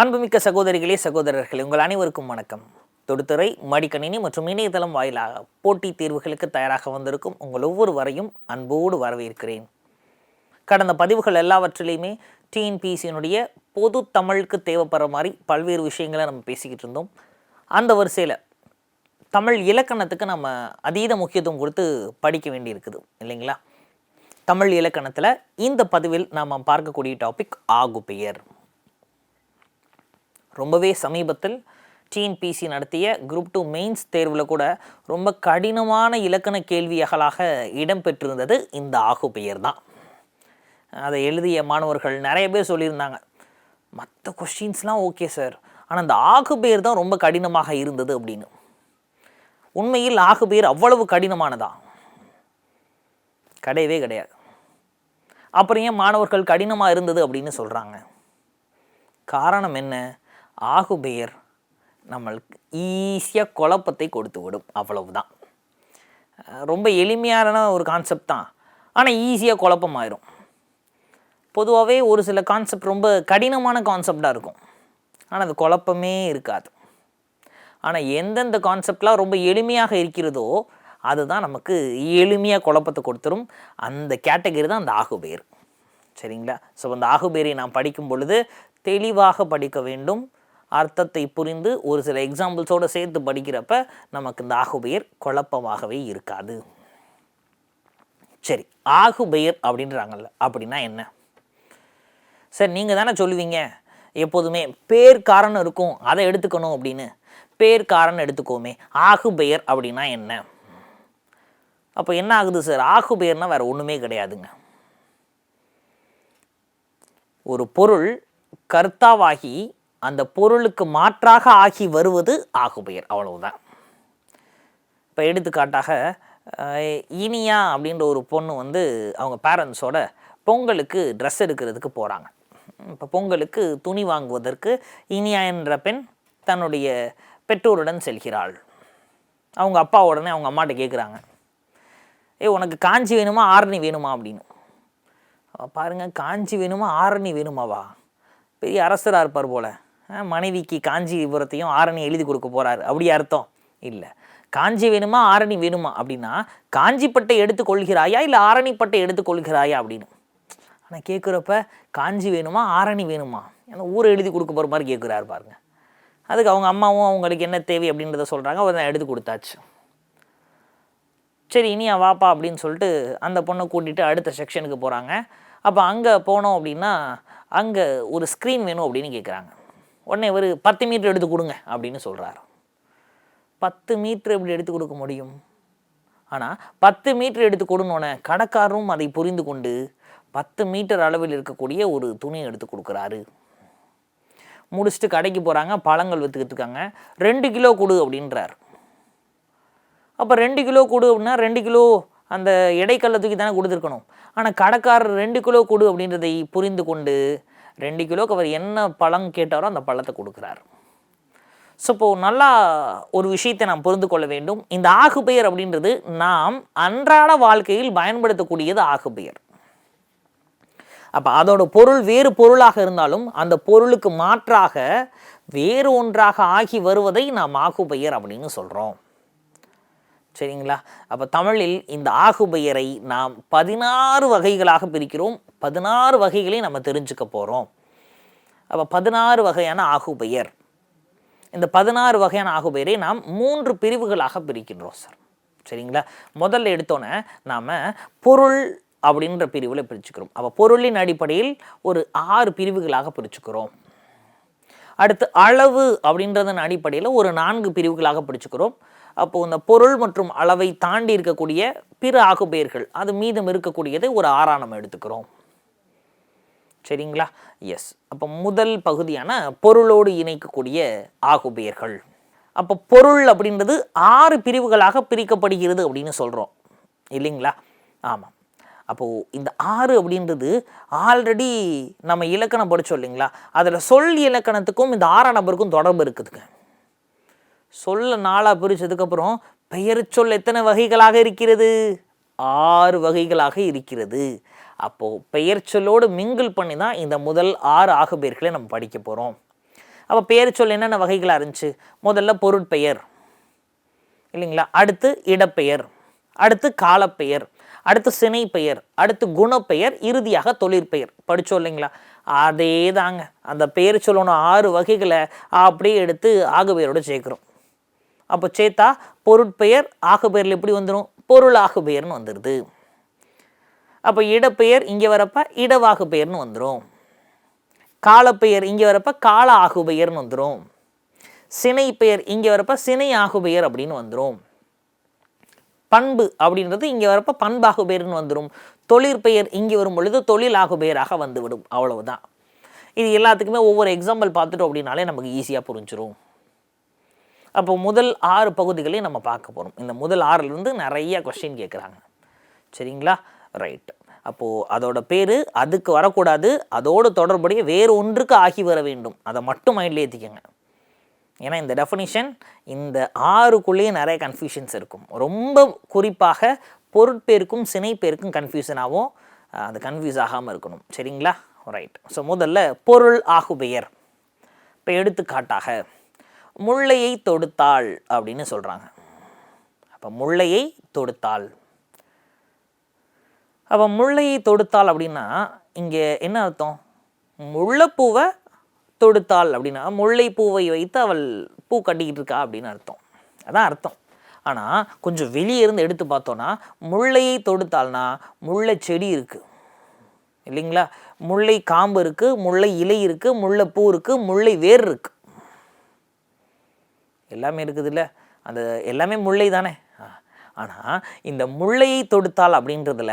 அன்புமிக்க சகோதரிகளே சகோதரர்களே உங்கள் அனைவருக்கும் வணக்கம். தொடுத்துறை மடிக்கணினி மற்றும் இணையதளம் வாயிலாக போட்டித் தேர்வுகளுக்கு தயாராக வந்திருக்கும் உங்கள் ஒவ்வொருவரையும் அன்போடு வரவேற்கிறேன். கடந்த பதிவுகள் எல்லாவற்றிலையுமே டிஎன்பிசியினுடைய பொது தமிழுக்கு தேவைப்படுற மாதிரி பல்வேறு விஷயங்களை நம்ம பேசிக்கிட்டு இருந்தோம். அந்த வரிசையில் தமிழ் இலக்கணத்துக்கு நம்ம அதீத முக்கியத்துவம் கொடுத்து படிக்க வேண்டியிருக்குது இல்லைங்களா? தமிழ் இலக்கணத்தில் இந்த பதிவில் நாம் பார்க்கக்கூடிய டாபிக் ஆகுபெயர். பெயர் ரொம்பவே சமீபத்தில் டிஎன்பிசி நடத்திய குரூப் டூ மெயின்ஸ் தேர்வில் கூட ரொம்ப கடினமான இலக்கண கேள்வியகலாக இடம்பெற்றிருந்தது இந்த ஆகு பெயர் தான் அதை எழுதிய மாணவர்கள் நிறைய பேர் சொல்லியிருந்தாங்க. மற்ற கொஸ்டின்ஸ்லாம் ஓகே சார் ஆனால் அந்த ஆகு பெயர் தான் ரொம்ப கடினமாக இருந்தது அப்படின்னு. உண்மையில் ஆகு பெயர் அவ்வளவு கடினமானதா? கிடையவே கிடையாது. அப்புறம் ஏன் மாணவர்கள் கடினமாக இருந்தது அப்படின்னு சொல்கிறாங்க காரணம் என்ன? ஆகுபெயர் நம்மளுக்கு ஈஸியாக குழப்பத்தை கொடுத்து விடும். அவ்வளவுதான். ரொம்ப எளிமையான ஒரு கான்செப்ட் தான். ஆனால் ஈஸியாக குழப்பமாயிரும். பொதுவாகவே ஒரு சில கான்செப்ட் ரொம்ப கடினமான கான்செப்டாக இருக்கும். ஆனால் அது குழப்பமே இருக்காது. ஆனால் எந்தெந்த கான்செப்ட்லாம் ரொம்ப எளிமையாக இருக்கிறதோ அதுதான் நமக்கு எளிமையாக குழப்பத்தை கொடுத்துரும். அந்த கேட்டகரி தான் அந்த ஆகுபேர். சரிங்களா? ஸோ அந்த ஆகுபேரை நாம் படிக்கும் பொழுது தெளிவாக படிக்க வேண்டும். அர்த்தத்தை புரிந்து ஒரு சில எக்ஸாம்பிள்ஸோடு சேர்த்து படிக்கிறப்ப நமக்கு இந்த ஆகுபெயர் குழப்பமாகவே இருக்காது. சரி ஆகுபெயர் அப்படின்றாங்கல்ல அப்படின்னா என்ன? சார் நீங்கள் தானே சொல்லுவீங்க எப்போதுமே பேர் காரணம் இருக்கும் அதை எடுத்துக்கணும் அப்படின்னு. பேர் காரணம் எடுத்துக்கோமே ஆகு பெயர் அப்படின்னா என்ன? அப்போ என்ன ஆகுது சார்? ஆகு பெயர்னால் வேறு ஒன்றுமே கிடையாதுங்க. ஒரு பொருள் கர்த்தாவாகி அந்த பொருளுக்கு மாற்றாக ஆகி வருவது ஆகுபெயர். அவ்வளவுதான். இப்போ எடுத்துக்காட்டாக இனியா அப்படின்ற ஒரு பொண்ணு வந்து அவங்க பேரண்ட்ஸோட பொங்கலுக்கு ட்ரெஸ் எடுக்கிறதுக்கு போகிறாங்க இப்போ பொங்கலுக்கு துணி வாங்குவதற்கு இனியா என்ற பெண் தன்னுடைய பெற்றோருடன் செல்கிறாள். அவங்க அப்பா உடனே அவங்க அம்மாட்ட கேட்குறாங்க ஏ உனக்கு காஞ்சி வேணுமா ஆரணி வேணுமா? அப்படின்னு. பாருங்கள் காஞ்சி வேணுமா ஆரணி வேணுமாவா? பெரிய அரசராக இருப்பார் போல. மனைவிக்கு காஞ்சிபுரத்தையும் ஆரணி எழுதி கொடுக்க போறாரு. அப்படி அர்த்தம். இல்லை. காஞ்சி வேணுமா ஆரணி வேணுமா அப்படின்னா காஞ்சிப்பட்டை எடுத்துக்கொள்கிறாயா இல்லை ஆரணிப்பட்டை எடுத்துக்கொள்கிறாயா அப்படின்னு. ஆனால் கேட்குறப்ப காஞ்சி வேணுமா ஆரணி வேணுமா? ஏன்னா ஊரை எழுதி கொடுக்க போகிற மாதிரி கேட்குறாரு பாருங்க. அதுக்கு அவங்க அம்மாவும் அவங்களுக்கு என்ன தேவை அப்படின்றத சொல்கிறாங்க அவர் நான் எடுத்து கொடுத்தாச்சு. சரி இனியா வாப்பா அப்படின்னு சொல்லிட்டு அந்த பொண்ணை கூட்டிகிட்டு அடுத்த செக்ஷனுக்கு போகிறாங்க அப்போ அங்கே போனோம் அப்படின்னா அங்கே ஒரு ஸ்க்ரீன் வேணும் அப்படின்னு கேட்குறாங்க உடனே இவர் பத்து மீட்ரு எடுத்து கொடுங்க அப்படின்னு சொல்கிறாரு பத்து மீட்ரு எப்படி எடுத்து கொடுக்க முடியும்? ஆனால் பத்து மீட்டர் எடுத்து கொடுனோன்னே கடைக்காரரும் அதை புரிந்து கொண்டு பத்து மீட்டர் அளவில் இருக்கக்கூடிய ஒரு துணியை எடுத்து கொடுக்குறாரு. முடிச்சுட்டு கடைக்கு போகிறாங்க பழங்கள் விற்றுக்கிட்டு இருக்காங்க. ரெண்டு கிலோ கொடு அப்படின்றார். அப்போ ரெண்டு கிலோ கொடு அப்படின்னா ரெண்டு கிலோ அந்த எடைக்கல்லை தூக்கி தானே கொடுத்துருக்கணும். ஆனால் கடைக்காரர் ரெண்டு கிலோ கொடு அப்படின்றதை புரிந்து கொண்டு ரெண்டு கிலோக்கு அவர் என்ன பழம் கேட்டாரோ அந்த பழத்தை கொடுக்குறார். ஸோ இப்போது நல்லா ஒரு விஷயத்தை நாம் புரிந்து கொள்ள வேண்டும். இந்த ஆகுபெயர் அப்படின்றது நாம் அன்றாட வாழ்க்கையில் பயன்படுத்தக்கூடியது ஆகுபெயர். அப்போ அதோட பொருள் வேறு பொருளாக இருந்தாலும் அந்த பொருளுக்கு மாற்றாக வேறு ஒன்றாக ஆகி வருவதை நாம் ஆகுபெயர் அப்படின்னு சொல்கிறோம் சரிங்களா? அப்போ தமிழில் இந்த ஆகுபெயரை நாம் பதினாறு வகைகளாக பிரிக்கிறோம். பதினாறு வகைகளை நம்ம தெரிஞ்சுக்க போகிறோம் அப்போ பதினாறு வகையான ஆகுபெயர். இந்த பதினாறு வகையான ஆகுபெயரை நாம் மூன்று பிரிவுகளாக பிரிக்கின்றோம் சார். சரிங்களா? முதல்ல எடுத்தோன்னே நாம் பொருள் அப்படின்ற பிரிவில் பிரிச்சுக்கிறோம். அப்போ பொருளின் அடிப்படையில் ஒரு ஆறு பிரிவுகளாக பிரிச்சுக்கிறோம். அடுத்து அளவு அப்படின்றதன் அடிப்படையில் ஒரு நான்கு பிரிவுகளாக பிடிச்சுக்கிறோம் அப்போது இந்த பொருள் மற்றும் அளவை தாண்டி இருக்கக்கூடிய பிற ஆகுபெயர்கள் அது மீதம் இருக்கக்கூடியதை ஒரு ஆறா நம்ம எடுத்துக்கிறோம். சரிங்களா? எஸ் அப்போ முதல் பகுதியான பொருளோடு இணைக்கக்கூடிய ஆகுபெயர்கள். அப்போ பொருள் அப்படின்றது ஆறு பிரிவுகளாக பிரிக்கப்படுகிறது அப்படின்னு சொல்கிறோம் இல்லைங்களா? ஆமாம். அப்போது இந்த ஆறு அப்படின்றது ஆல்ரெடி நம்ம இலக்கணம் படித்தோம் இல்லைங்களா? அதில் சொல் இலக்கணத்துக்கும் இந்த ஆறாம் நபருக்கும் தொடர்பு இருக்குதுங்க. சொல்ல நாளாக பிரித்ததுக்கப்புறம் பெயர் சொல் எத்தனை வகைகளாக இருக்கிறது? ஆறு வகைகளாக இருக்கிறது. அப்போது பெயர் சொல்லோடு மிங்கிள் பண்ணி தான் இந்த முதல் ஆறு ஆகுபெயர்களை நம்ம படிக்க போகிறோம் அப்போ பெயர் சொல் என்னென்ன வகைகளாக இருந்துச்சு முதல்ல பொருட்பெயர் இல்லைங்களா? அடுத்து இடப்பெயர் அடுத்து காலப்பெயர் அடுத்து சினை பெயர் அடுத்து குணப்பெயர் இறுதியாக தொழிற்பெயர் படித்தோம் இல்லைங்களா? அதே தாங்க அந்த பெயர் சொல்லணும். ஆறு வகைகளை அப்படியே எடுத்து ஆகுபெயரோடு சேர்க்குறோம். அப்போ சேர்த்தா பொருட்பெயர் ஆகுபெயரில் எப்படி வந்துடும் பொருள் ஆகுபெயர்னு வந்துடுது அப்போ இடப்பெயர் இங்கே வரப்ப இடவாகு பெயர்னு வந்துடும் காலப்பெயர் இங்கே வரப்ப கால ஆகுபெயர்னு வந்துடும் சினை பெயர் இங்கே வரப்ப சினை ஆகுபெயர் அப்படின்னு வந்துடும் பண்பு அப்படின்றது இங்கே வரப்போ பண்பாகு பேர்னு வந்துடும் தொழிற்பெயர் இங்கே வரும் பொழுது தொழில் பெயராக வந்துவிடும். அவ்வளவுதான். இது எல்லாத்துக்குமே ஒவ்வொரு எக்ஸாம்பிள் பார்த்துட்டோம் அப்படின்னாலே நமக்கு ஈஸியாக புரிஞ்சிடும் அப்போ முதல் ஆறு பகுதிகளையும் நம்ம பார்க்க போகிறோம் இந்த முதல் ஆறுலேருந்து நிறைய கொஸ்டின் கேட்குறாங்க சரிங்களா? ரைட் அப்போது அதோட பேர் அதுக்கு வரக்கூடாது. அதோடு தொடர்புடைய வேறு ஒன்றுக்கு ஆகி வர வேண்டும். அதை மட்டும் மைண்டில் ஏற்றிக்கங்க ஏன்னா இந்த டெஃபனிஷன் இந்த ஆறுக்குள்ளேயே நிறைய கன்ஃபியூஷன்ஸ் இருக்கும். ரொம்ப குறிப்பாக பொருட்பேருக்கும் சினைப்பேருக்கும் கன்ஃபியூஷன் ஆகும் அது கன்ஃபியூஸ் ஆகாமல் இருக்கணும். சரிங்களா? ரைட் ஸோ முதல்ல பொருள் ஆகுபெயர் இப்போ எடுத்துக்காட்டாக முள்ளையை தொடுத்தாள் அப்படின்னு சொல்கிறாங்க அப்போ முள்ளையை தொடுத்தாள். அப்போ முள்ளையை தொடுத்தாள் அப்படின்னா இங்கே என்ன அர்த்தம்? முல்லைப்பூவை தொடுத்தாள் அப்படின்னா முல்லை பூவை வைத்து அவள் பூ கட்டிக்கிட்டு இருக்கா அப்படின்னு அர்த்தம். அதான் அர்த்தம். ஆனால் கொஞ்சம் வெளியே இருந்து எடுத்து பார்த்தோன்னா முல்லையை தொடுத்தாள்னா முல்லை செடி இருக்குது இல்லைங்களா? முல்லை காம்பு இருக்குது முல்லை இலை இருக்குது முல்லை பூ இருக்குது முல்லை வேர் இருக்குது எல்லாமே இருக்குதுல்ல? அந்த எல்லாமே முல்லை தானே ஆனால் இந்த முள்ளையை தொடுத்தால் அப்படின்றதுல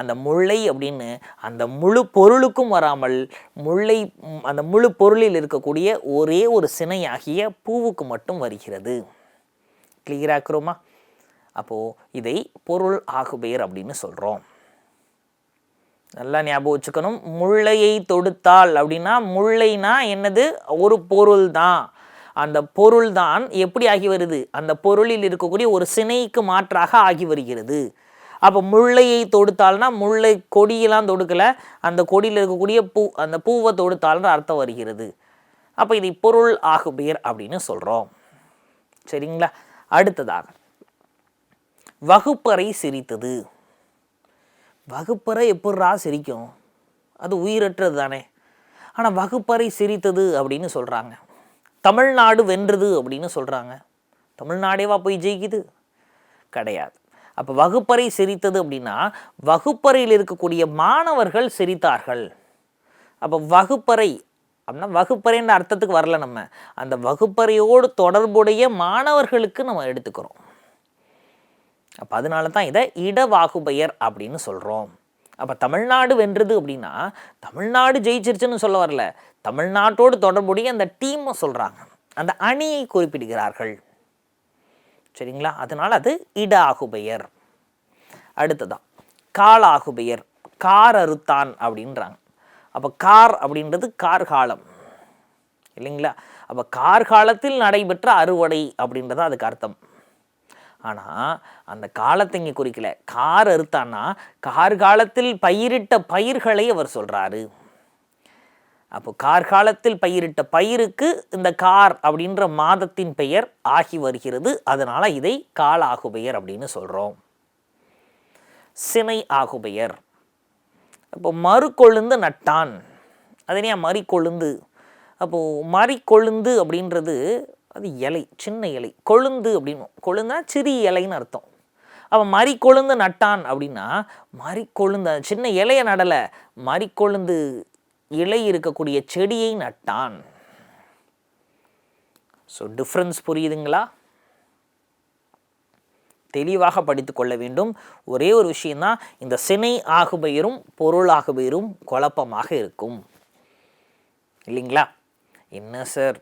அந்த முல்லை அப்படின்னு அந்த முழு பொருளுக்கும் வராமல் முல்லை அந்த முழு பொருளில் இருக்கக்கூடிய ஒரே ஒரு சினையாகிய பூவுக்கு மட்டும் வருகிறது. கிளியராக்குறோமா அப்போது இதை பொருள் ஆகுபெயர் அப்படின்னு சொல்கிறோம் நல்லா ஞாபகம் வச்சுக்கணும். முள்ளையை தொடுத்தால் அப்படின்னா முல்லைனா என்னது? ஒரு பொருள் தான் அந்த பொருள் தான் எப்படி ஆகி வருது? அந்த பொருளில் இருக்கக்கூடிய ஒரு சினைக்கு மாற்றாக ஆகி வருகிறது. அப்போ முல்லையை தொடுத்தால்னா முல்லை கொடியெல்லாம் தொடுக்கலை அந்த கொடியில் இருக்கக்கூடிய பூ அந்த பூவை தொடுத்தால்னு அர்த்தம் வருகிறது. அப்போ இதை பொருள் ஆகுபெயர் அப்படின்னு சொல்கிறோம் சரிங்களா? அடுத்ததாக வகுப்பறை சிரித்தது. வகுப்பறை எப்பட்றா சிரிக்கும்? அது உயிரற்றது தானே. ஆனால் வகுப்பறை சிரித்தது அப்படின்னு சொல்கிறாங்க தமிழ்நாடு வென்றது அப்படின்னு சொல்கிறாங்க தமிழ்நாடேவா போய் ஜெயிக்குது? கிடையாது. அப்போ வகுப்பறை சிரித்தது அப்படின்னா வகுப்பறையில் இருக்கக்கூடிய மாணவர்கள் சிரித்தார்கள். அப்போ வகுப்பறை அப்படின்னா வகுப்பறைன்ற அர்த்தத்துக்கு வரல நம்ம. அந்த வகுப்பறையோடு தொடர்புடைய மாணவர்களுக்கு நம்ம எடுத்துக்கிறோம். அப்போ அதனால தான் இதை இடவாகுபெயர் அப்படின்னு சொல்கிறோம் அப்போ தமிழ்நாடு வென்றது அப்படின்னா தமிழ்நாடு ஜெயிச்சிருச்சுன்னு சொல்ல வரல. தமிழ்நாட்டோடு தொடர்புடைய அந்த டீமை சொல்கிறாங்க அந்த அணியை குறிப்பிடுகிறார்கள். சரிங்களா? அதனால் அது இட ஆகுபெயர் அடுத்ததான் கால் ஆகுபெயர் கார் அறுத்தான் அப்படின்றாங்க. அப்போ கார் அப்படின்றது கார்காலம். இல்லைங்களா? அப்போ கார்காலத்தில் நடைபெற்ற அறுவடை அப்படின்றது அதுக்கு அர்த்தம். ஆனால் அந்த காலத்தை இங்கே குறிக்கல. கார் அறுத்தான்னா கார்காலத்தில் பயிரிட்ட பயிர்களை அவர் சொல்கிறாரு அப்போ கார்காலத்தில் பயிரிட்ட பயிருக்கு இந்த கார் அப்படின்ற மாதத்தின் பெயர் ஆகி வருகிறது. அதனால் இதை கால் ஆகுபெயர் அப்படின்னு சொல்கிறோம் சினை ஆகுபெயர். அப்போ மறுக்கொழுந்து நட்டான். அதனையா மறிக்கொழுந்து அப்போது மறிக்கொழுந்து அப்படின்றது அது இலை சின்ன இலை கொழுந்து அப்படின்னு. கொழுந்தா சிறி இலைன்னு அர்த்தம். அவன் மறி கொழுந்து நட்டான் அப்படின்னா மறி கொழுந்து சின்ன இலையை நடலை மறி கொழுந்து இலை இருக்கக்கூடிய செடியை நட்டான். ஸோ டிஃப்ரென்ஸ் புரியுதுங்களா? தெளிவாக படித்து கொள்ள வேண்டும். ஒரே ஒரு விஷயந்தான் இந்த சினை ஆகுபெயரும் பொருளாகுபெயரும் குழப்பமாக இருக்கும். இல்லைங்களா? என்ன சார்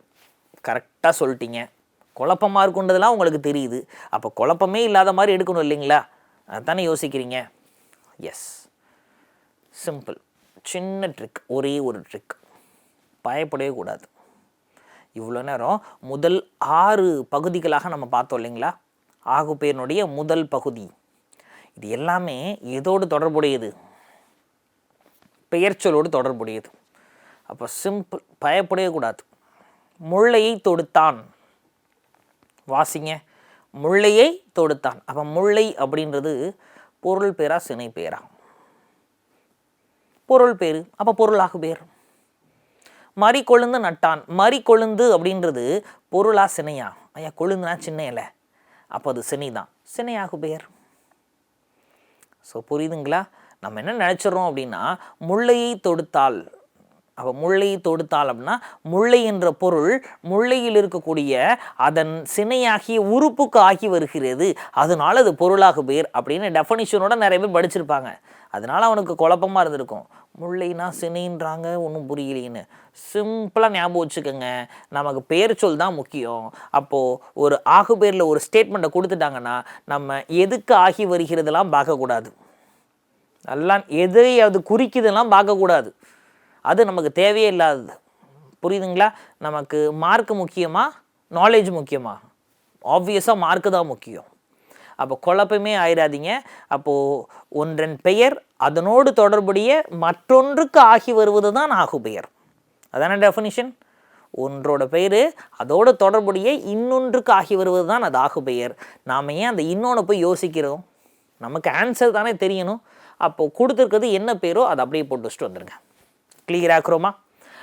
கரெக்ட் கரெக்டாக சொல்லிட்டீங்க. குழப்பமாக இருக்குன்றதெல்லாம் உங்களுக்கு தெரியுது. அப்போ குழப்பமே இல்லாத மாதிரி எடுக்கணும் இல்லைங்களா? அதுதானே யோசிக்கிறீங்க? எஸ் சிம்பிள் சின்ன ட்ரிக் ஒரே ஒரு ட்ரிக் பயப்படவே கூடாது. இவ்வளோ நேரம் முதல் ஆறு பகுதிகளாக நம்ம பார்த்தோம் இல்லைங்களா? ஆகுபேரனுடைய முதல் பகுதி. இது எல்லாமே எதோடு தொடர்புடையது? பெயர்ச்சொலோடு தொடர்புடையது. அப்போ சிம்பிள் பயப்படவே கூடாது. முள்ளையை தொடுத்தான். வாசிங்க. முள்ளையை தொடுத்தான். அப்போ முல்லை அப்படின்றது பொருள் பேரா சினை பேரா? பொருள் பேர். அப்போ பொருளாகு பேர். மறி கொழுந்து நட்டான். மறி கொழுந்து அப்படின்றது பொருளா சினையா? ஐயா கொழுந்துனா சின்ன இல்லை அப்போ அது சினை தான் சினையாகு பேர். ஸோ புரியுதுங்களா? நம்ம என்ன நினச்சிடறோம் அப்படின்னா முள்ளையை தொடுத்தால் அப்போ முள்ளையை தொடுத்தால் அப்படின்னா முல்லை என்ற பொருள் முல்லையில் இருக்கக்கூடிய அதன் சினையாகிய உறுப்புக்கு ஆகி வருகிறது. அதனால அது பொருளாக பேர் அப்படின்னு டெஃபனிஷனோட நிறைய பேர் படிச்சிருப்பாங்க. அதனால அவனுக்கு குழப்பமாக இருந்திருக்கும். முல்லைனா சினைன்றாங்க ஒன்றும் புரியலைன்னு. சிம்பிளாக ஞாபகம் வச்சுக்கோங்க. நமக்கு பேர் சொல் தான் முக்கியம். அப்போது ஒரு ஆகு பேரில் ஒரு ஸ்டேட்மெண்ட்டை கொடுத்துட்டாங்கன்னா நம்ம எதுக்கு ஆகி வருகிறதெல்லாம் பார்க்கக்கூடாது. நல்லா எதை அது குறிக்குதெல்லாம் பார்க்கக்கூடாது. அது நமக்கு தேவையே இல்லாதது. புரியுதுங்களா? நமக்கு மார்க் முக்கியமா? நாலேஜ் முக்கியமா? ஆப்வியஸாக மார்க்கு தான் முக்கியம். அப்போ குழப்பமே ஆயிடாதீங்க அப்போது ஒன்றன் பெயர் அதனோடு தொடர்புடைய மற்றொன்றுக்கு ஆகி வருவது தான் ஆகு பெயர் அதான டெஃபினிஷன் ஒன்றோட பெயர் அதோட தொடர்புடைய இன்னொன்றுக்கு ஆகி வருவது தான் அது ஆகு பெயர் நாம் ஏன் அந்த இன்னொன்று போய் யோசிக்கிறோம்? நமக்கு ஆன்சர் தானே தெரியணும். அப்போது கொடுத்துருக்கிறது என்ன பேரோ அதை அப்படியே போட்டு வச்சுட்டு வந்துடுங்க கிளியர் ஆக்குறோமா?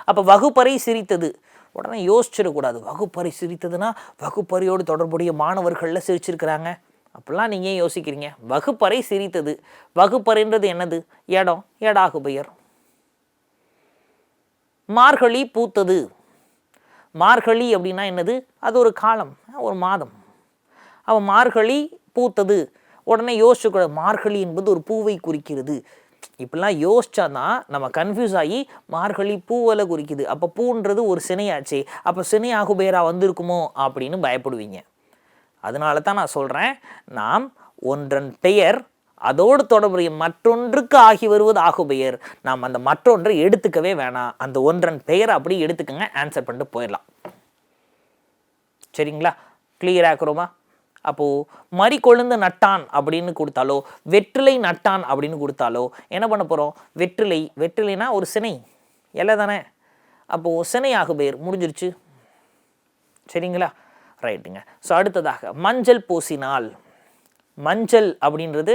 அப்போ வகுப்பறை சிரித்தது. உடனே யோசிச்சிடக்கூடாது. வகுப்பறை சிரித்ததுன்னா வகுப்பறையோடு தொடர்புடைய மாணவர்களில் சிரிச்சிருக்கிறாங்க. அப்படிலாம் நீங்கள் ஏன் யோசிக்கிறீங்க? வகுப்பறை சிரித்தது. வகுப்பறைன்றது என்னது? இடம். ஏடாகு பெயர். மார்கழி பூத்தது. மார்கழி அப்படின்னா என்னது? அது ஒரு காலம் ஒரு மாதம். அவன் மார்கழி பூத்தது. உடனே யோசிச்சுக்கூடாது மார்கழி என்பது ஒரு பூவை குறிக்கிறது. இப்படிலாம் யோசிச்சா தான் நம்ம கன்ஃபியூஸ் ஆகி மார்கழி பூவலை குறிக்குது. அப்போ பூன்றது ஒரு சினையாச்சு. அப்போ சினை ஆகுபேரா வந்திருக்குமோ அப்படின்னு பயப்படுவீங்க. அதனால தான் நான் சொல்கிறேன் நாம் ஒன்றன் பெயர் அதோடு தொடர்புடைய மற்றொன்றுக்கு ஆகி வருவது ஆகுபெயர். நாம் அந்த மற்றொன்றை எடுத்துக்கவே வேணாம். அந்த ஒன்றன் பெயரை அப்படி எடுத்துக்கங்க ஆன்சர் பண்ணிட்டு போயிடலாம். சரிங்களா? கிளியர் ஆக்குறோமா அப்போது மறி கொழுந்து நட்டான் அப்படின்னு கொடுத்தாலோ வெற்றிலை நட்டான் அப்படின்னு கொடுத்தாலோ என்ன பண்ண போகிறோம் வெற்றிலை வெற்றிலைனா ஒரு சினை இலை தானே. அப்போது சினையாக பேர் முடிஞ்சிருச்சு. சரிங்களா? ரைட்டுங்க. ஸோ அடுத்ததாக மஞ்சள் பூசினால். மஞ்சள் அப்படின்றது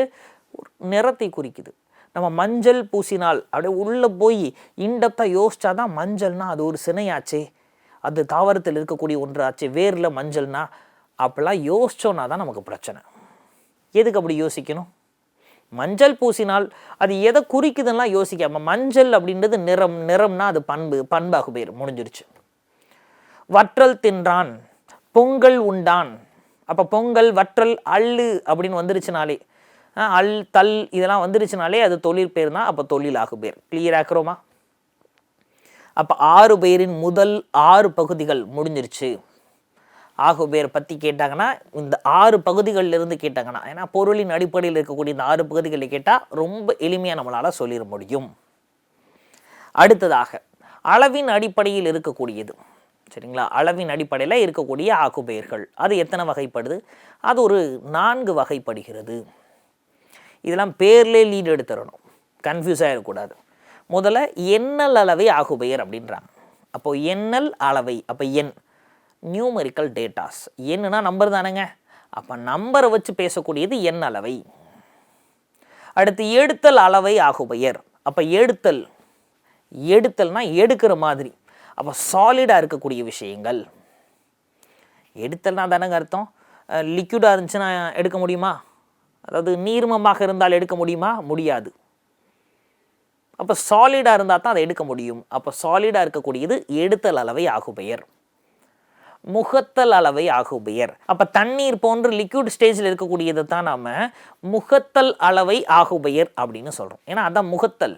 நிறத்தை குறிக்குது. நம்ம மஞ்சள் பூசினால் அப்படியே உள்ளே போய் இன்டெப்த்தாக யோசிச்சா தான் மஞ்சள்னால் அது ஒரு சினையாச்சே. அது தாவரத்தில் இருக்கக்கூடிய ஒன்றாச்சு. வேரில் மஞ்சள்னால் அப்படிலாம் யோசிச்சோன்னா தான் நமக்கு பிரச்சனை. எதுக்கு அப்படி யோசிக்கணும்? மஞ்சள் பூசினால் அது எதை குறிக்குதுன்னா யோசிக்காம மஞ்சள் அப்படின்றது நிறம் நிறம்னா அது பண்பு பண்பாக போயிடும் முடிஞ்சிருச்சு. வற்றல் தின்றான் பொங்கல் உண்டான். அப்போ பொங்கல் வற்றல் அள்ளு அப்படின்னு வந்துருச்சுனாலே அல் தல் இதெல்லாம் வந்துருச்சுனாலே அது தொழில் பேர் தான் அப்போ தொழில் பேர். கிளியர் ஆக்குறோமா அப்போ ஆறு பேரின் முதல் ஆறு பகுதிகள் முடிஞ்சிருச்சு. ஆகுபேர் பற்றி கேட்டாங்கன்னா இந்த ஆறு பகுதிகளில் இருந்து கேட்டாங்கன்னா ஏன்னா பொருளின் அடிப்படையில் இருக்கக்கூடிய இந்த ஆறு பகுதிகளில் கேட்டால் ரொம்ப எளிமையாக நம்மளால் சொல்லிட முடியும். அடுத்ததாக அளவின் அடிப்படையில் இருக்கக்கூடியது. சரிங்களா? அளவின் அடிப்படையில் இருக்கக்கூடிய ஆக்குபெயர்கள் அது எத்தனை வகைப்படுது? அது ஒரு நான்கு வகைப்படுகிறது. இதெல்லாம் பேர்லே லீட் எடுத்துடணும். கன்ஃபியூஸ் ஆகிடக்கூடாது முதல்ல எண்ணல் அளவை ஆகுபெயர் அப்படின்றாங்க. அப்போது எண்ணல் அளவை அப்போ எண். நியூமெரிக்கல் டேட்டாஸ் என்னன்னா நம்பர் தானேங்க. அப்போ நம்பரை வச்சு பேசக்கூடியது எண் அளவை. அடுத்து எடுத்தல் அளவை ஆகுபெயர். அப்போ எடுத்தல். எடுத்தல்னா எடுக்கிற மாதிரி. அப்போ சாலிடாக இருக்கக்கூடிய விஷயங்கள். எடுத்தல்னா தானங்க அர்த்தம். லிக்யூடாக இருந்துச்சுன்னா எடுக்க முடியுமா? அதாவது நீர்மமாக இருந்தால் எடுக்க முடியுமா? முடியாது. அப்போ சாலிடாக இருந்தால் தான் அதை எடுக்க முடியும். அப்போ சாலிடாக இருக்கக்கூடியது எடுத்தல் அளவை ஆகுபெயர். முகத்தல் அளவை ஆகுபெயர். அப்போ தண்ணீர் போன்ற லிக்விட் ஸ்டேஜில் இருக்கக்கூடியதை தான் நாம் முகத்தல் அளவை ஆகுபெயர் அப்படின்னு சொல்கிறோம் ஏன்னா அதான் முகத்தல்.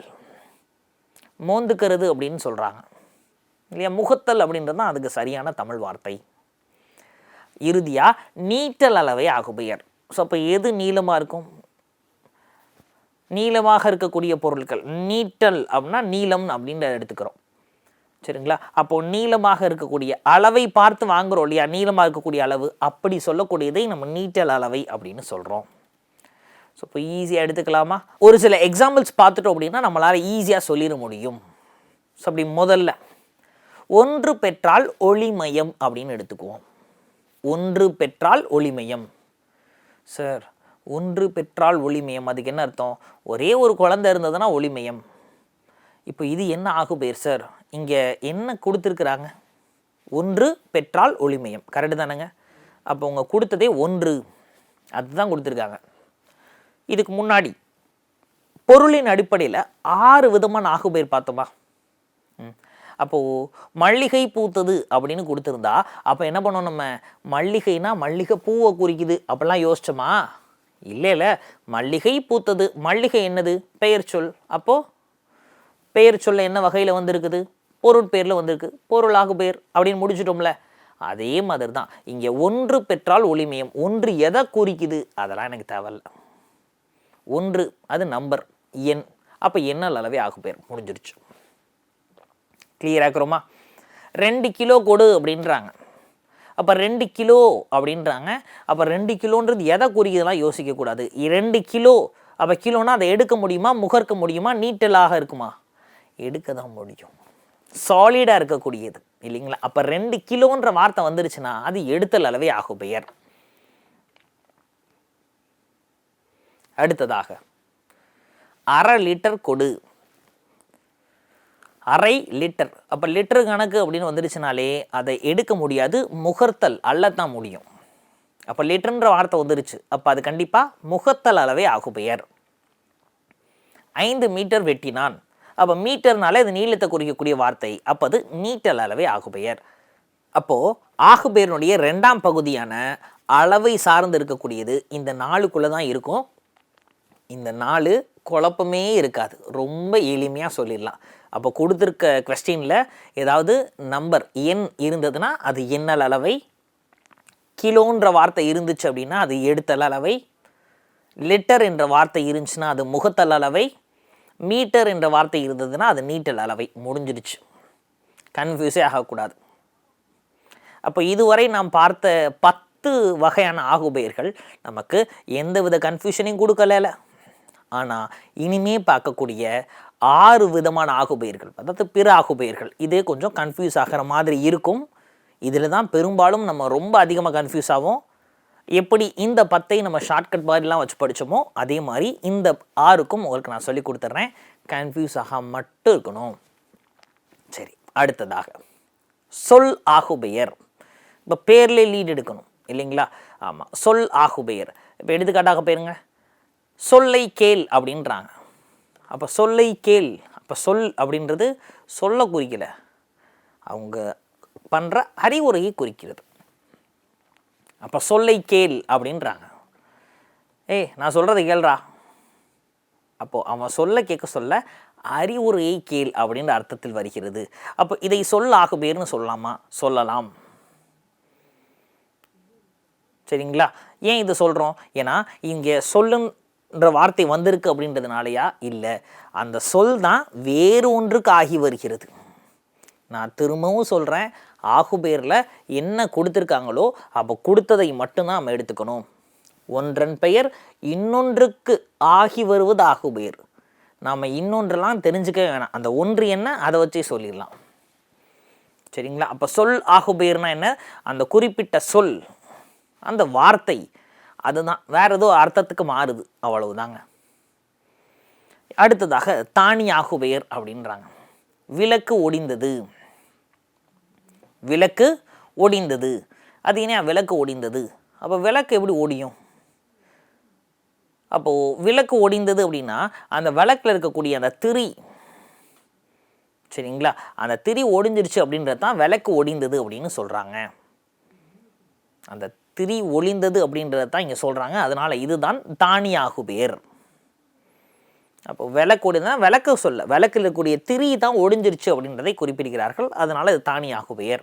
மோந்துக்கிறது அப்படின்னு சொல்கிறாங்க இல்லையா? முகத்தல் அப்படின்றது தான் அதுக்கு சரியான தமிழ் வார்த்தை. இறுதியாக நீட்டல் அளவை ஆகுபெயர். ஸோ அப்போ எது நீளமாக இருக்கும்? நீளமாக இருக்கக்கூடிய பொருட்கள் நீட்டல் அப்படின்னா நீளம் அப்படின்னு எடுத்துக்கிறோம். சரிங்களா? அப்போ நீளமாக இருக்கக்கூடிய அளவை பார்த்து வாங்குறோம் இல்லையா? நீளமாக இருக்கக்கூடிய அளவு. அப்படி சொல்லக்கூடியதை நம்ம நீட்டல் அளவை அப்படின்னு சொல்கிறோம் ஸோ இப்போ ஈஸியாக எடுத்துக்கலாமா? ஒரு சில எக்ஸாம்பிள்ஸ் பார்த்துட்டோம் அப்படின்னா நம்மளால் ஈஸியாக சொல்லிட முடியும். ஸோ அப்படி முதல்ல ஒன்று பெற்றால் ஒளிமயம் அப்படின்னு எடுத்துக்குவோம். ஒன்று பெற்றால் ஒளிமயம். சார் ஒன்று பெற்றால் ஒளிமயம் அதுக்கு என்ன அர்த்தம்? ஒரே ஒரு குழந்தை இருந்ததுன்னா ஒளிமயம். இப்போ இது என்ன ஆகுபேர் சார் இங்கே என்ன கொடுத்துருக்குறாங்க? ஒன்று பெற்றால் ஒளிமயம். கரெக்டு தானேங்க? அப்போ உங்கள் கொடுத்ததே ஒன்று. அதுதான் கொடுத்துருக்காங்க. இதுக்கு முன்னாடி பொருளின் அடிப்படையில் ஆறு விதமான ஆகுபெயர் பார்த்தோமா? ம். மல்லிகை பூத்தது அப்படின்னு கொடுத்துருந்தா அப்போ என்ன பண்ணோம் நம்ம? மல்லிகைனா மல்லிகை பூவை குறிக்குது அப்படிலாம் யோசிச்சோமா? இல்லை இல்லை மல்லிகை பூத்தது. மல்லிகை என்னது? பெயர் சொல். அப்போது பெயர் சொல்ல என்ன வகையில் வந்திருக்குது? பொருள் பேரில் வந்திருக்கு. பொருளாகு பேர் அப்படின்னு முடிச்சிட்டோம்ல அதே மாதிரி தான் இங்கே ஒன்று பெற்றால் ஒளிமயம். ஒன்று எதை குறிக்குது? அதெல்லாம் எனக்கு தேவையில்ல. ஒன்று அது நம்பர் எண். அப்போ எண்ணல் அளவே ஆகு பேர். முடிஞ்சிருச்சு. கிளியர் ஆக்குறோமா? ரெண்டு கிலோ கொடு அப்படின்றாங்க. அப்போ ரெண்டு கிலோ அப்படின்றாங்க. அப்போ ரெண்டு கிலோன்றது எதை குறிக்குதுலாம் யோசிக்கக்கூடாது. ரெண்டு கிலோ அப்போ கிலோனா அதை எடுக்க முடியுமா? முகர்க்க முடியுமா? நீட்டலாக இருக்குமா? எடுக்க தான் முடியும். சாலிடாக இருக்கக்கூடியது இல்லைங்களா? அப்போ ரெண்டு கிலோன்ற வார்த்தை வந்துருச்சுன்னா அது எடுத்தல் அளவே ஆகும் பெயர். அடுத்ததாக அரை லிட்டர் கொடு. அரை லிட்டர் அப்போ லிட்டர் கணக்கு அப்படின்னு வந்துருச்சுனாலே அதை எடுக்க முடியாது முகர்த்தல் அல்லத்தான் முடியும். அப்போ லிட்டர்ன்ற வார்த்தை வந்துருச்சு. அப்போ அது கண்டிப்பாக முகத்தல் அளவே ஆகும் பெயர். ஐந்து மீட்டர் வெட்டினான். அப்போ மீட்டர்னால இது நீளத்தை குறிக்கக்கூடிய வார்த்தை. அப்போ அது நீட்டல் அளவை ஆகுபெயர். அப்போது ஆகுபெயர்னுடைய ரெண்டாம் பகுதியான அளவை சார்ந்து இருக்கக்கூடியது இந்த நாளுக்குள்ளே தான் இருக்கும். இந்த நாலு குழப்பமே இருக்காது. ரொம்ப எளிமையாக சொல்லிடலாம். அப்போ கொடுத்துருக்க கொஸ்டினில் ஏதாவது நம்பர் எண் இருந்ததுன்னா அது எண்ணல் அளவை கிலோன்ற வார்த்தை இருந்துச்சு அப்படின்னா அது எடுத்தல் அளவை லிட்டர் என்ற வார்த்தை இருந்துச்சுன்னா அது முகத்தல் அளவை மீட்டர் என்ற வார்த்தை இருந்ததுன்னா அது நீட்டல் அளவை முடிஞ்சிடுச்சு. கன்ஃபியூஸே ஆகக்கூடாது. அப்போ இதுவரை நாம் பார்த்த பத்து வகையான ஆகுபெயர்கள் நமக்கு எந்தவித கன்ஃபியூஷனையும் கொடுக்கல ஆனால் இனிமே பார்க்கக்கூடிய ஆறு விதமான ஆகுபெயர்கள் அதாவது பிற ஆகுபெயர்கள் இதே கொஞ்சம் கன்ஃபியூஸ் ஆகிற மாதிரி இருக்கும். இதில் தான் பெரும்பாலும் நம்ம ரொம்ப அதிகமாக கன்ஃபியூஸ் ஆகும் எப்படி இந்த பத்தை நம்ம ஷார்ட்கட் மாதிரிலாம் வச்சு படித்தோமோ அதே மாதிரி இந்த ஆறுக்கும் உங்களுக்கு நான் சொல்லி கொடுத்துட்றேன் கன்ஃபியூஸ் ஆக மட்டும் இருக்கணும். சரி அடுத்ததாக. சொல் ஆகுபெயர் இப்போ பேரில் லீட் எடுக்கணும் இல்லைங்களா? ஆமாம் சொல் ஆகுபெயர் இப்போ எடுத்துக்காட்டாக போயிருங்க சொல்லை கேள் அப்படின்றாங்க. அப்போ சொல்லை கேள் அப்போ சொல் அப்படின்றது சொல்ல குறிக்கல. அவங்க பண்ணுற அறிவுரையை குறிக்கிறது. அப்போ சொல்லை கேள் அப்படின்றாங்க. ஏய் நான் சொல்கிறத கேள்றா. அப்போது அவன் சொல்ல கேட்க சொல்ல அறிவுரையை கேள் அப்படின்ற அர்த்தத்தில் வருகிறது. அப்போ இதை சொல்ல ஆகுபேர்னு சொல்லலாமா சொல்லலாம். சரிங்களா? ஏன் இது சொல்கிறோம் ஏன்னா இங்கே சொல்லுன்ற வார்த்தை வந்திருக்கு அப்படின்றதுனாலயா? இல்லை. அந்த சொல் தான் வேறு ஒன்றுக்கு ஆகி வருகிறது. நான் திரும்பவும் சொல்கிறேன் ஆகுபேரில் என்ன கொடுத்துருக்காங்களோ அப்போ கொடுத்ததை மட்டும்தான் நம்ம எடுத்துக்கணும். ஒன்றன் பெயர் இன்னொன்றுக்கு ஆகி வருவது ஆகுபேர். நாம் இன்னொன்றெல்லாம் தெரிஞ்சுக்க வேணாம். அந்த ஒன்று என்ன அதை வச்சே சொல்லிடலாம். சரிங்களா? அப்போ சொல் ஆகுபேர்னா என்ன? அந்த குறிப்பிட்ட சொல் அந்த வார்த்தை அதுதான். வேற ஏதோ அர்த்தத்துக்கு மாறுது. அவ்வளவுதாங்க. அடுத்ததாக தானி ஆகுபெயர் அப்படின்றாங்க. விளக்கு ஒடிந்தது. விளக்கு ஒடிந்தது. அது என்ன விளக்கு ஒடிந்தது? அப்போ விளக்கு எப்படி ஒடியும்? அப்போது விளக்கு ஒடிந்தது அப்படின்னா அந்த விளக்கில் இருக்கக்கூடிய அந்த திரி சரிங்களா? அந்த திரி ஒடிஞ்சிருச்சு அப்படின்றது தான் விளக்கு ஒடிந்தது அப்படின்னு சொல்கிறாங்க அந்த திரி ஒளிந்தது அப்படின்றத தான் இங்கே சொல்கிறாங்க அதனால் இதுதான் தானியாகு பேர். அப்போ விளக்கு ஒடிந்தா விளக்கு சொல்ல விளக்கில் இருக்கக்கூடிய திரி தான் ஒடிஞ்சிருச்சு அப்படின்றதை குறிப்பிடுகிறார்கள். அதனால் இது தானியாகு பெயர்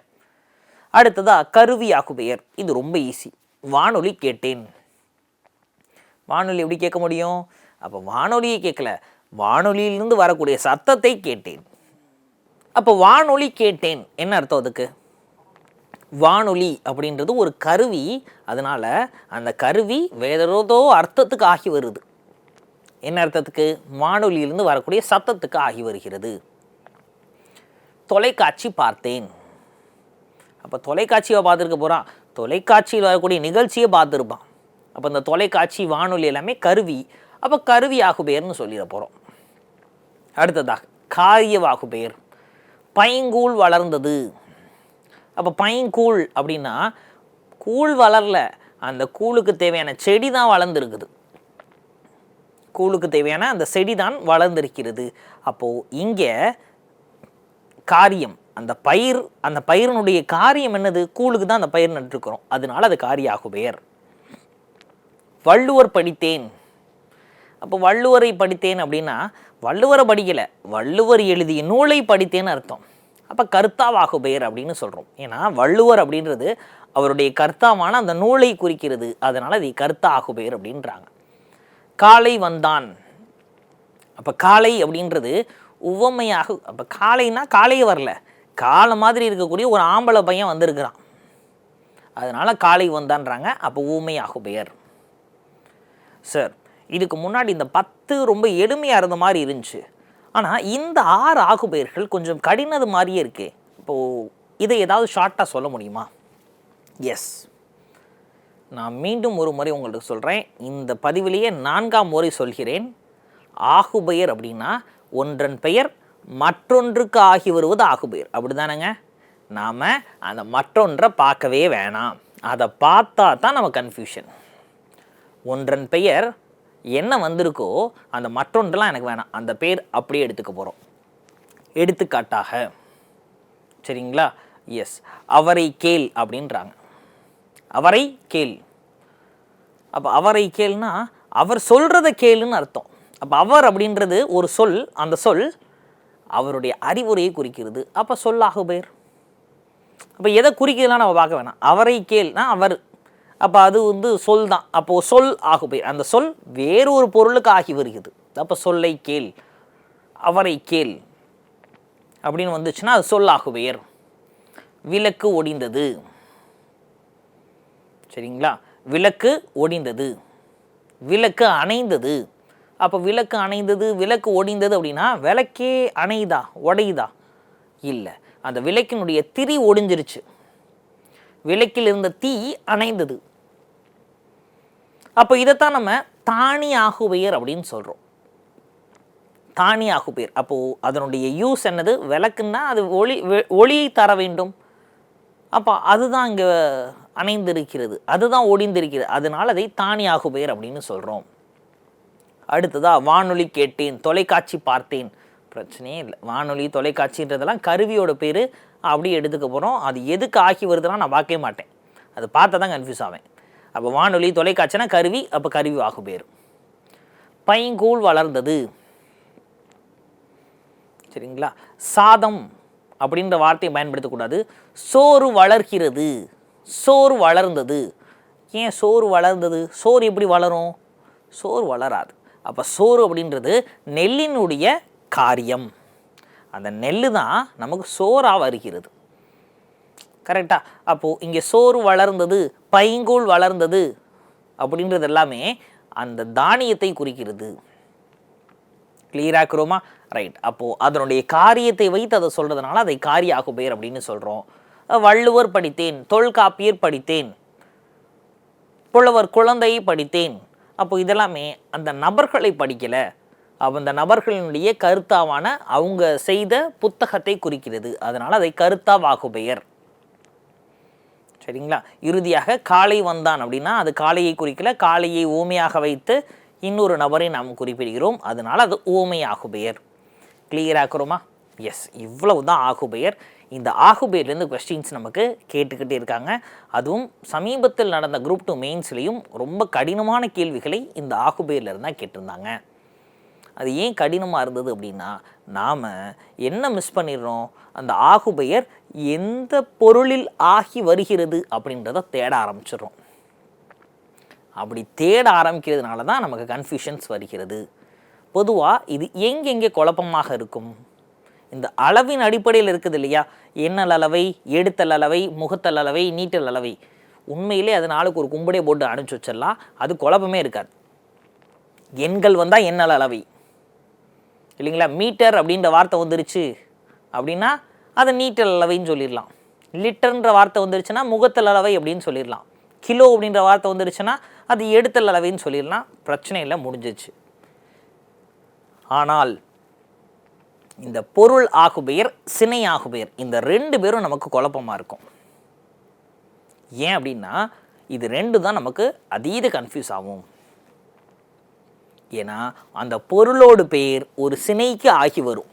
அடுத்ததாக கருவியாகு பெயர் இது ரொம்ப ஈஸி வானொலி கேட்டேன். வானொலி எப்படி கேட்க முடியும்? அப்போ வானொலியை கேட்கல. வானொலியிலிருந்து வரக்கூடிய சத்தத்தை கேட்டேன். அப்போ வானொலி கேட்டேன். என்ன அர்த்தம் அதுக்கு? வானொலி அப்படின்றது ஒரு கருவி. அதனால் அந்த கருவி வேறதோ அர்த்தத்துக்கு ஆகி வருது. என்ன அர்த்தத்துக்கு? வானொலியிலிருந்து வரக்கூடிய சத்தத்துக்கு ஆகி வருகிறது. தொலைக்காட்சி பார்த்தேன். அப்போ தொலைக்காட்சியை பார்த்துருக்க போகிறான் தொலைக்காட்சியில் வரக்கூடிய நிகழ்ச்சியை பார்த்துருப்பான். அப்போ இந்த தொலைக்காட்சி வானொலி எல்லாமே கருவி. அப்போ கருவி ஆகுபெயர்னு சொல்லிட போகிறோம் அடுத்ததாக காரிய வாகுபெயர் பைங்கூழ் வளர்ந்தது. அப்போ பைங்கூழ் அப்படின்னா கூழ் வளரல. அந்த கூழுக்கு தேவையான செடி தான் வளர்ந்துருக்குது. கூழுக்கு தேவையான அந்த செடி தான் வளர்ந்திருக்கிறது. அப்போது இங்கே காரியம் அந்த பயிர் அந்த பயிரினுடைய காரியம் என்னது? கூழுக்கு தான் அந்த பயிர் நட்டுருக்கிறோம். அதனால அது காரியாகு பெயர் வள்ளுவர் படித்தேன். அப்போ வள்ளுவரை படித்தேன் அப்படின்னா வள்ளுவரை படிக்கலை. வள்ளுவர் எழுதிய நூலை படித்தேன்னு அர்த்தம். அப்போ கர்த்தாவாகு பெயர் அப்படின்னு சொல்கிறோம் ஏன்னா வள்ளுவர் அப்படின்றது அவருடைய கர்த்தாவான அந்த நூலை குறிக்கிறது. அதனால் அது கர்த்தா ஆகுபெயர் அப்படின்றாங்க. காலை வந்தான். அப்போ காளை அப்படின்றது உவமையாக அப்போ காலைனா காளையே வரல. காலை மாதிரி இருக்கக்கூடிய ஒரு ஆம்பளை பையன் வந்திருக்கிறான். அதனால் காளை வந்தான்றாங்க. அப்போ ஊமையாகு பெயர். சார் இதுக்கு முன்னாடி இந்த பத்து ரொம்ப எளிமையாக இருந்த மாதிரி இருந்துச்சு. ஆனால் இந்த ஆறு ஆகுபெயர்கள் கொஞ்சம் கடினது மாதிரியே இருக்குது இப்போது இதை ஏதாவது ஷார்ட்டாக சொல்ல முடியுமா? எஸ் நான் மீண்டும் ஒரு முறை உங்களுக்கு சொல்கிறேன் இந்த பதிவிலேயே நான்காம் முறை சொல்கிறேன். ஆகுபெயர் அப்படின்னா ஒன்றன் பெயர் மற்றொன்றுக்கு ஆகி வருவது ஆகுபெயர். அப்படி தானேங்க நாம் அந்த மற்றொன்றை பார்க்கவே வேணாம். அதை பார்த்தா தான் நம்ம கன்ஃபியூஷன் ஒன்றன் பெயர் என்ன வந்திருக்கோ அந்த மற்றொன்றெலாம் எனக்கு வேணாம். அந்த பேர் அப்படியே எடுத்துக்க போகிறோம் எடுத்துக்காட்டாக சரிங்களா? எஸ் அவரை கேள் அப்படின்றாங்க. அவரை கேள். அப்போ அவரை கேள்னா அவர் சொல்கிறத கேளுன்னு அர்த்தம். அப்போ அவர் அப்படின்றது ஒரு சொல் அந்த சொல் அவருடைய அறிவுரையை குறிக்கிறது. அப்போ சொல்லாக பெயர். அப்போ எதை குறிக்கிறதுலாம் நம்ம பார்க்க வேணாம். அவரை கேள்னா அவர். அப்போ அது வந்து சொல் தான். அப்போது சொல் ஆகு பெயர். அந்த சொல் வேறொரு பொருளுக்கு ஆகி வருகிறது. அப்போ சொல்லை கேள். அவரை கேள். அப்படின்னு வந்துச்சுன்னா அது சொல் ஆகு பெயர். விளக்கு ஒடிந்தது. சரிங்களா? விளக்கு ஒடிந்தது. விளக்கு அணைந்தது. அப்போ விளக்கு அணைந்தது விளக்கு ஒடிந்தது அப்படின்னா விளக்கே அணைதா உடையுதா? இல்லை. அந்த விளக்கினுடைய திரி ஒடிஞ்சிருச்சு. விளக்கில் இருந்த தீ அணைந்தது. அப்போ இதைத்தான் நம்ம தானி ஆகுபெயர் அப்படின்னு சொல்கிறோம் தானி ஆகுபெயர். அப்போது அதனுடைய யூஸ் என்னது? விளக்குன்னா அது ஒளி வெ- ஒளியை தர வேண்டும். அப்போ அதுதான் இங்கே அணைந்திருக்கிறது அதுதான் ஒடிந்திருக்கிறது. அதனால் அதை தானி பெயர் அப்படின்னு சொல்கிறோம் அடுத்ததாக வானொலி கேட்டேன் தொலைக்காட்சி பார்த்தேன். பிரச்சனையே இல்லை. வானொலி தொலைக்காட்சின்றதெல்லாம் கருவியோட பேர். அப்படியே எடுத்துக்க போகிறோம் அது எதுக்கு ஆகி வருதுன்னா நான் பார்க்கவே மாட்டேன். அது பார்த்தா தான் கன்ஃபியூஸ் ஆவேன். அப்போ வானொலி தொலைக்காட்சினா கருவி அப்போ கருவி ஆகு பேர் பைங்கூழ் வளர்ந்தது. சரிங்களா? சாதம் அப்படின்ற வார்த்தையை பயன்படுத்தக்கூடாது. சோறு வளர்கிறது. சோறு வளர்ந்தது. ஏன் சோறு வளர்ந்தது? சோறு எப்படி வளரும்? சோறு வளராது. அப்போ சோறு அப்படின்றது நெல்லினுடைய காரியம். அந்த நெல் தான் நமக்கு சோறாக வருகிறது. கரெக்டாக அப்போது இங்கே சோறு வளர்ந்தது பைங்கூழ் வளர்ந்தது அப்படின்றது எல்லாமே அந்த தானியத்தை குறிக்கிறது. கிளியராக்குறோமா ரைட் அப்போது அதனுடைய காரியத்தை வைத்து அதை சொல்கிறதுனால அதை காரியாகு பெயர் அப்படின்னு சொல்கிறோம் வள்ளுவர் படித்தேன் தொல்காப்பியர் படித்தேன் புலவர் குழந்தையை படித்தேன். அப்போ இதெல்லாமே அந்த நபர்களை படிக்கலை. அந்த நபர்களினுடைய கருத்தாவான அவங்க செய்த புத்தகத்தை குறிக்கிறது. அதனால் அதை கருத்தாவாகு பெயர் சரிங்களா? இறுதியாக காளை வந்தான் அப்படின்னா அது காளையை குறிக்கல. காளையை ஊமையாக வைத்து இன்னொரு நபரை நாம் குறிப்பிடுகிறோம். அதனால் அது ஊமை ஆகுபெயர் கிளியர் ஆக்குறோமா? எஸ் இவ்வளவு தான் ஆகுபெயர். இந்த ஆகுபேர்லேருந்து கொஸ்டின்ஸ் நமக்கு கேட்டுக்கிட்டே இருக்காங்க. அதுவும் சமீபத்தில் நடந்த குரூப் டூ மெயின்ஸ்லேயும் ரொம்ப கடினமான கேள்விகளை இந்த ஆகுபேர்லேருந்து தான் கேட்டிருந்தாங்க. அது ஏன் கடினமாக இருந்தது அப்படின்னா நாம் என்ன மிஸ் பண்ணிடுறோம்? அந்த ஆகுபெயர் எந்த பொருளில் ஆகி வருகிறது அப்படின்றத தேட ஆரம்பிச்சிடுறோம். அப்படி தேட ஆரம்பிக்கிறதுனால தான் நமக்கு கன்ஃபியூஷன்ஸ் வருகிறது. பொதுவாக இது எங்கெங்கே குழப்பமாக இருக்கும்? இந்த அளவின் அடிப்படையில் இருக்குது இல்லையா? எண்ணல் அளவை எடுத்தல் அளவை முகத்தல் அளவை நீட்டல் அளவை. உண்மையிலே அது நாளுக்கு ஒரு கும்படே போட்டு அனுப்பிச்சி வச்சிடலாம். அது குழப்பமே இருக்காது. எண்கள் வந்தால் எண்ணல் அளவை. இல்லைங்களா? மீட்டர் அப்படின்ற வார்த்தை வந்துருச்சு அப்படின்னா அதை நீட்டல் அளவைன்னு சொல்லிடலாம். லிட்டர்ன்ற வார்த்தை வந்துருச்சுன்னா முகத்தல் அளவை அப்படின்னு சொல்லிடலாம். கிலோ அப்படின்ற வார்த்தை வந்துருச்சுன்னா அது எடுத்தல் அளவைன்னு சொல்லிடலாம். பிரச்சனை இல்லை முடிஞ்சிச்சு. ஆனால் இந்த பொருள் ஆகுபெயர் சினை ஆகுபெயர் இந்த ரெண்டு பேரும் நமக்கு குழப்பமாக இருக்கும். ஏன் அப்படின்னா இது ரெண்டு தான் நமக்கு அதீத கன்ஃபியூஸ் ஆகும். ஏன்னா அந்த பொருளோடு பெயர் ஒரு சினைக்கு ஆகி வரும்.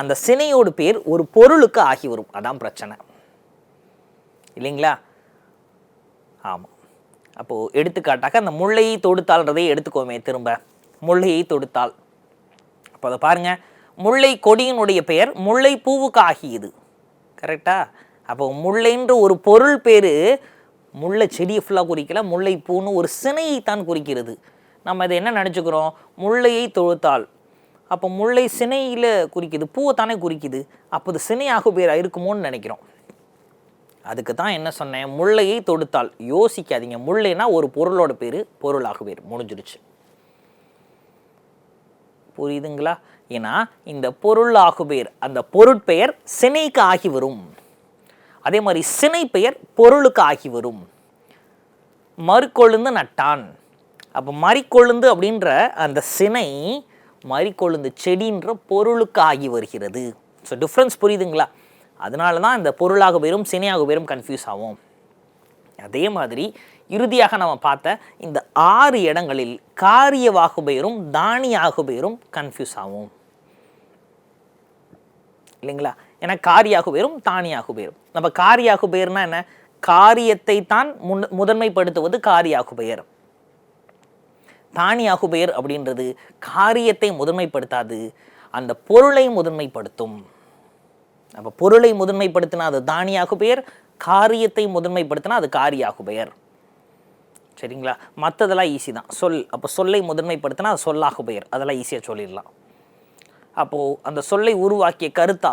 அந்த சினையோடு பேர் ஒரு பொருளுக்கு ஆகி வரும். அதான் பிரச்சனை. இல்லைங்களா? ஆமாம் அப்போது எடுத்துக்காட்டாக அந்த முள்ளையை தொடுத்தாள்ன்றதை எடுத்துக்கோமே திரும்ப. முள்ளையை தொடுத்தாள். அப்போ அதை பாருங்கள் முல்லை கொடியினுடைய பெயர் முல்லை பூவுக்கு ஆகியது கரெக்டா அப்போ முல்லைன்ற ஒரு பொருள் பேர் முல்லை செடியை ஃபுல்லாக குறிக்கல முல்லை பூன்னு ஒரு சினையை தான் குறிக்கிறது. நம்ம இதை என்ன நினச்சிக்கிறோம்? முல்லையை தொழுத்தால். அப்போ முல்லை சினையில் குறிக்குது பூவை தானே குறிக்குது. அப்போ இது சினையாக பேர் இருக்குமோன்னு நினைக்கிறோம். அதுக்கு தான் என்ன சொன்னேன்? முல்லையை தொடுத்தால் யோசிக்காதீங்க. முல்லைனா ஒரு பொருளோட பேர் பொருளாக பேர் முடிஞ்சிருச்சு. புரியுதுங்களா? ஏன்னா இந்த பொருள் ஆகுபெயர் அந்த பொருட்பெயர் சினைக்கு ஆகி வரும் அதே மாதிரி சினை பெயர் பொருளுக்கு ஆகி வரும் மறுக்கொழுந்து நட்டான். அப்போ மறிக்கொழுந்து அப்படின்ற அந்த சினை மறிக்கொழுந்து செடின்ற பொருளுக்கு ஆகி வருகிறது. ஸோ டிஃப்ரென்ஸ் புரியுதுங்களா? அதனால தான் இந்த பொருளாக பெயரும் சினையாக பெயரும் கன்ஃபியூஸ் ஆகும் அதே மாதிரி இறுதியாக நம்ம பார்த்த இந்த ஆறு இடங்களில் காரிய வாகுபெயரும் தானியாக பெயரும் கன்ஃபியூஸ் ஆகும் இல்லைங்களா? ஏன்னா காரியாகு பெயரும் தானியாக பெயரும் நம்ம காரியாகு பெயர்னா என்ன? காரியத்தை தான் முன் முதன்மைப்படுத்துவது காரியாகு பெயர் தானியாக பெயர் அப்படின்றது காரியத்தை முதன்மைப்படுத்தாது அந்த பொருளை முதன்மைப்படுத்தும். அப்போ பொருளை முதன்மைப்படுத்தினா அது தானியாகு பெயர் காரியத்தை முதன்மைப்படுத்தினா அது காரியாகு பெயர் சரிங்களா? மற்றதெல்லாம் ஈஸி தான். சொல் அப்போ சொல்லை முதன்மைப்படுத்தினா அது சொல்லாக பெயர் அதெல்லாம் ஈஸியாக சொல்லிடலாம். அப்போது அந்த சொல்லை உருவாக்கிய கருத்தா?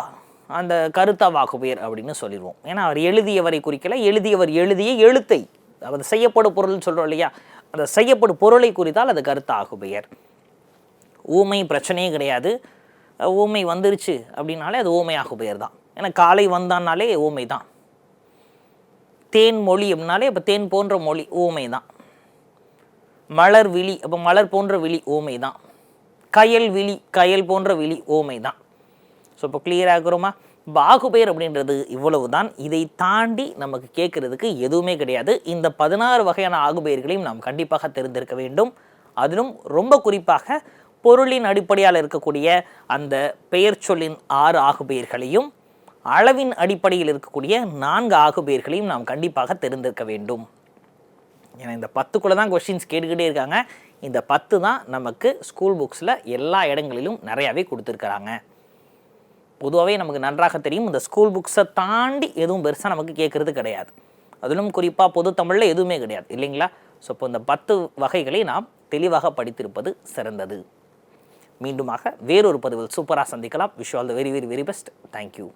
அந்த கருத்தா வாக்குபெயர் அப்படின்னு சொல்லிடுவோம். ஏன்னா அவர் எழுதியவரை குறிக்கல எழுதியவர் எழுதிய எழுத்தை. அது செய்யப்படும் பொருள்னு சொல்கிறோம் இல்லையா? அந்த செய்யப்படும் பொருளை குறித்தால் அது கருத்தா பெயர். ஊமை பிரச்சனையே கிடையாது. ஊமை வந்துருச்சு அப்படின்னாலே அது ஊமை பெயர் தான். ஏன்னா காலை வந்தான்னாலே ஊமை தான் தேன் மொழி அப்படின்னாலே இப்போ தேன் போன்ற மொழி ஊமை தான் மலர் விழி அப்போ மலர் போன்ற விழி ஓமை தான். கயல் விழி கயல் போன்ற விழி ஓமை தான். ஸோ இப்போ கிளியர் ஆகுறோமா? பாகுபேர் அப்படின்றது இவ்வளவு தான் இதை தாண்டி நமக்கு கேட்குறதுக்கு எதுவுமே கிடையாது. இந்த பதினாறு வகையான ஆகுபெயர்களையும் நாம் கண்டிப்பாக தெரிந்திருக்க வேண்டும். அதிலும் ரொம்ப குறிப்பாக பொருளின் அடிப்படையால் இருக்கக்கூடிய அந்த பெயர் சொல்லின் ஆறு ஆகுபெயர்களையும் அளவின் அடிப்படையில் இருக்கக்கூடிய நான்கு ஆகுபெயர்களையும் நாம் கண்டிப்பாக தெரிந்திருக்க வேண்டும். ஏன்னா இந்த பத்துக்குள்ளே தான் கொஷின்ஸ் கேட்டுக்கிட்டே இருக்காங்க. இந்த பத்து தான் நமக்கு ஸ்கூல் புக்ஸில் எல்லா இடங்களிலும் நிறையாவே கொடுத்துருக்குறாங்க. பொதுவாகவே நமக்கு நன்றாக தெரியும் இந்த ஸ்கூல் புக்ஸை தாண்டி எதுவும் பெருசாக நமக்கு கேட்குறது கிடையாது. அதிலும் குறிப்பாக பொது தமிழில் எதுவுமே கிடையாது இல்லைங்களா? ஸோ இப்போ இந்த பத்து வகைகளை நாம் தெளிவாக படித்திருப்பது சிறந்தது. மீண்டுமாக வேறொரு பதிவில் சூப்பராக சந்திக்கலாம். Wish all the very very very best thank you